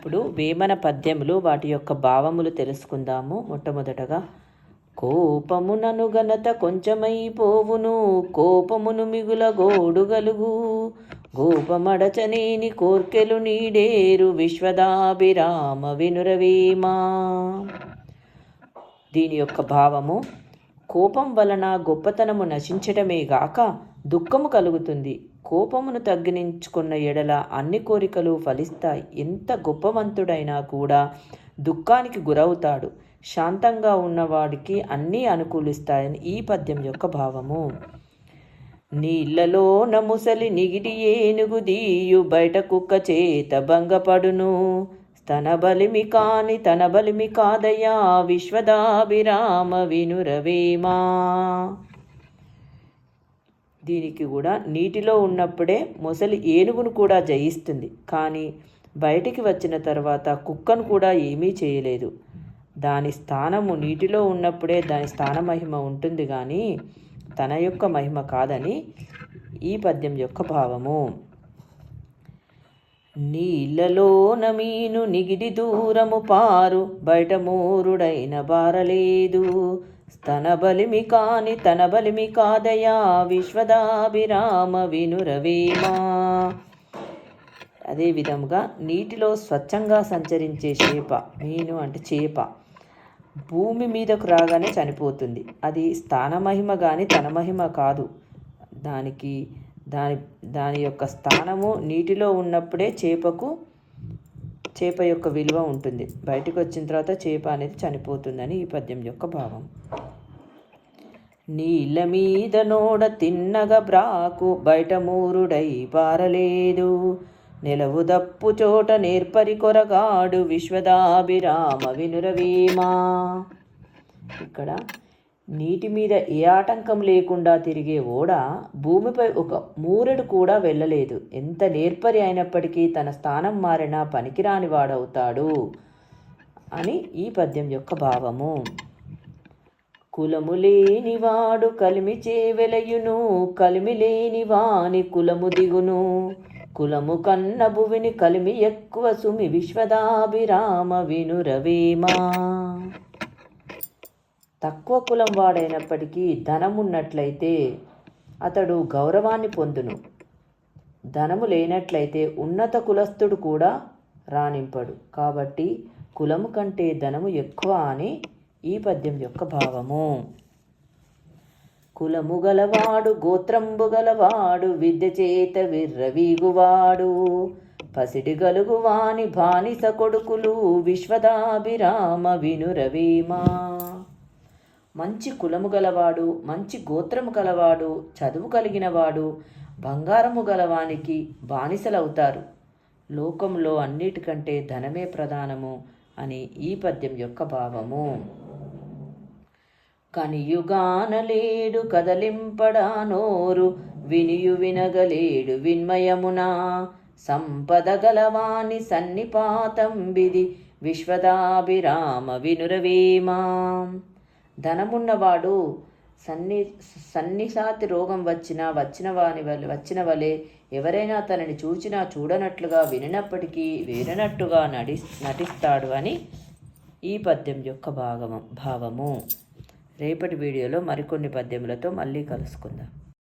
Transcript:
ఇప్పుడు వేమన పద్యములు వాటి యొక్క భావములు తెలుసుకుందాము. మొట్టమొదటగా కోపమునను ఘనత కొంచెమైపోవును కోపమును మిగుల గోడుగలుగు గోపమడచనేని కోర్కెలు నీడేరు విశ్వదాభిరామ వినురవేమా. దీని యొక్క భావము కోపం వలన గొప్పతనము నశించటమే గాక దుఃఖము కలుగుతుంది. కోపమును తగ్గించుకున్న ఎడల అన్ని కోరికలు ఫలిస్తాయి. ఎంత గొప్పవంతుడైనా కూడా దుఃఖానికి గురవుతాడు. శాంతంగా ఉన్నవాడికి అన్నీ అనుకూలిస్తాయని ఈ పద్యం యొక్క భావము. నీళ్ళలో నముసలి నిగిడి ఏనుగు దీయు బయట కుక్క చేత భంగపడును. తన బలిమి కాని తన బలిమి కాదయా విశ్వదాభిరామ వినురవేమా. దీనికి కూడా నీటిలో ఉన్నప్పుడే మొసలి ఏనుగును కూడా జయిస్తుంది. కానీ బయటికి వచ్చిన తర్వాత కుక్కను కూడా ఏమీ చేయలేదు. దాని స్థానము నీటిలో ఉన్నప్పుడే దాని స్థాన మహిమ ఉంటుంది కానీ తన యొక్క మహిమ కాదని ఈ పద్యం యొక్క భావము. నీళ్ళలోన మీను నిగిడి దూరము పారు బయట మూరుడైన బారలేదు. తన బలిమి కాని తన బలిమి కాదయా విశ్వదాభిరామ వినురవేమా అదే విధముగా నీటిలో స్వచ్ఛంగా సంచరించే చేప మీను అంటే చేప భూమి మీదకు రాగానే చనిపోతుంది. అది స్థాన మహిమ కానీ తన మహిమ కాదు. దానికి దాని దాని యొక్క స్థానము నీటిలో ఉన్నప్పుడే చేపకు చేప యొక్క విలువ ఉంటుంది. బయటకు వచ్చిన తర్వాత చేప అనేది చనిపోతుందని ఈ పద్యం యొక్క భావం. నీళ్ళ మీద నోడ తిన్నగ బ్రాకు బయట మూరుడై పారలేదు. నిలవు దప్పు చోట నేర్పరి కొరగాడు విశ్వదాభిరామ వినురవేమా. ఇక్కడ నీటి మీద ఏ ఆటంకం లేకుండా తిరిగే ఓడ భూమిపై ఒక మూరెడు కూడా వెళ్ళలేదు. ఎంత నేర్పరి అయినప్పటికీ తన స్థానం మారినా పనికిరాని వాడవుతాడు అని ఈ పద్యం యొక్క భావము. కులము లేనివాడు కలిమి చేవెలయును కలిమి లేని వాని కులము దిగును. కులము కన్న భువిని కలిమి ఎక్కువ సుమి విశ్వదాభిరామ వినురవేమా? తక్కువ కులం వాడైనప్పటికీ ధనం ఉన్నట్లయితే అతడు గౌరవాన్ని పొందును. ధనము లేనట్లయితే ఉన్నత కులస్థుడు కూడా రాణింపడు. కాబట్టి కులము కంటే ధనము ఎక్కువ అని ఈ పద్యం యొక్క భావము. కులము గలవాడు గోత్రంబు గలవాడు విద్య చేత విర్రవీగువాడు పసిడి గలుగువాని బానిస కొడుకులు విశ్వదాభిరామ వినురవీమా. మంచి కులము గలవాడు మంచి గోత్రము గలవాడు చదువు కలిగినవాడు బంగారము గలవానికి బానిసలవుతారు. లోకంలో అన్నిటికంటే ధనమే ప్రధానము అని ఈ పద్యం యొక్క భావము. కనియుగానలేడు కదలింపడా నోరు వినియు వినగలేడు విన్మయమునా. సంపద గలవాణి సన్నిపాతం విధి విశ్వదాభిరామ వినురవేమా. ధనమున్నవాడు సన్ని సన్నిసాతి రోగం వచ్చినా వచ్చిన వాని వలె వచ్చిన వలె ఎవరైనా తనని చూచినా చూడనట్లుగా వినినప్పటికీ విననట్టుగా నడి నటిస్తాడు అని ఈ పద్యం యొక్క భాగము భావము. రేపటి వీడియోలో మరికొన్ని పద్యములతో మళ్ళీ కలుసుకుందాం.